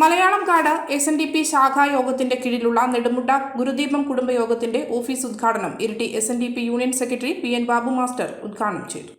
മലയാളം കാട് S N D P ശാഖായോഗത്തിന്റെ കീഴിലുള്ള നെടുമുണ്ട ഗുരുദീപം കുടുംബയോഗത്തിന്റെ ഓഫീസ് ഉദ്ഘാടനം. Iritty S N D P union secretary P N Babu master ഉദ്ഘാടനം ചെയ്തു.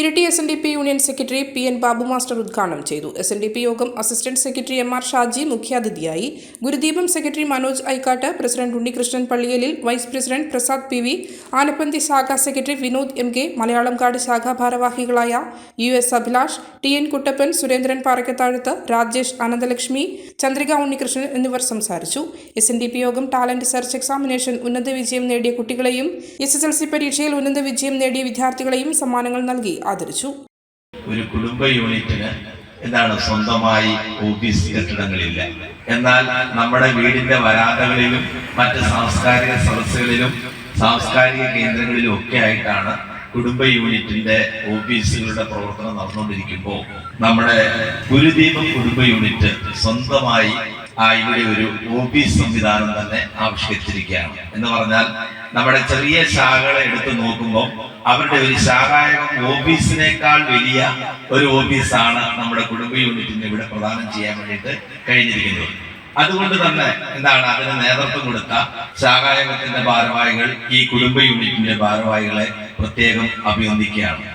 Iritty S N D P union secretary P N Babu master ഉദ്ഘാടനം ചെയ്തു. എസ് എൻ ഡി പി യോഗം assistant secretary M R Shaji മുഖ്യാതിഥിയായി. Gurudeepam secretary Manoj Aikkat president Unnikrishnan Palliyalil vice president Prasad P V Anappanthi ശാഖ secretary Vinod M K Malayalam card ശാഖാ ഭാരവാഹികളായ U S Abhilash T N Kuttappan Surendran Parakkathazhath Rajesh Ananthalakshmi Chandrika Unnikrishnan എന്നിവർ സംസാരിച്ചു. S N D P യോഗം talent search examination ഉന്നത വിജയം നേടിയ കുട്ടികളെയും എസ് എസ് എൽ സി പരീക്ഷയിൽ ഉന്നത വിജയം നേടിയ വിദ്യാർത്ഥികളെയും സമ്മാനങ്ങൾ നൽകി. ആദരിച്ചു. ഒരു കുടുംബ യൂണിറ്റിന് എന്താണ് സ്വന്തമായി ഓഫീസ് കെട്ടിടങ്ങളില്ല. എന്നാൽ നമ്മുടെ വീടിന്റെ വരാതകളിലും മറ്റ് സാംസ്കാരിക സദസ്സുകളിലും സാംസ്കാരിക കേന്ദ്രങ്ങളിലും ഒക്കെ ആയിട്ടാണ് കുടുംബ യൂണിറ്റിന്റെ ഓഫീസുകളുടെ പ്രവർത്തനം നടന്നുകൊണ്ടിരിക്കുമ്പോൾ നമ്മുടെ ഗുരുദീപം കുടുംബ യൂണിറ്റ് സ്വന്തമായി ഇവിടെ ഒരു ഓഫീസ് സംവിധാനം തന്നെ ആവിഷ്കരിച്ചിരിക്കുകയാണ്. എന്ന് പറഞ്ഞാൽ നമ്മുടെ ചെറിയ ശാഖകളെ എടുത്തു നോക്കുമ്പോൾ അവരുടെ ഒരു ശാഖായകം ഓഫീസിനേക്കാൾ വലിയ ഒരു ഓഫീസാണ് നമ്മുടെ കുടുംബ യൂണിറ്റിന് ഇവിടെ പ്രദാനം ചെയ്യാൻ വേണ്ടിയിട്ട് കഴിഞ്ഞിരിക്കുന്നത്. അതുകൊണ്ട് തന്നെ എന്താണ് അതിന് നേതൃത്വം കൊടുത്ത ശാഖായകത്തിന്റെ ഭാരവാഹികൾ ഈ കുടുംബ യൂണിറ്റിന്റെ ഭാരവാഹികളെ പ്രത്യേകം അഭിനന്ദിക്കുകയാണ്.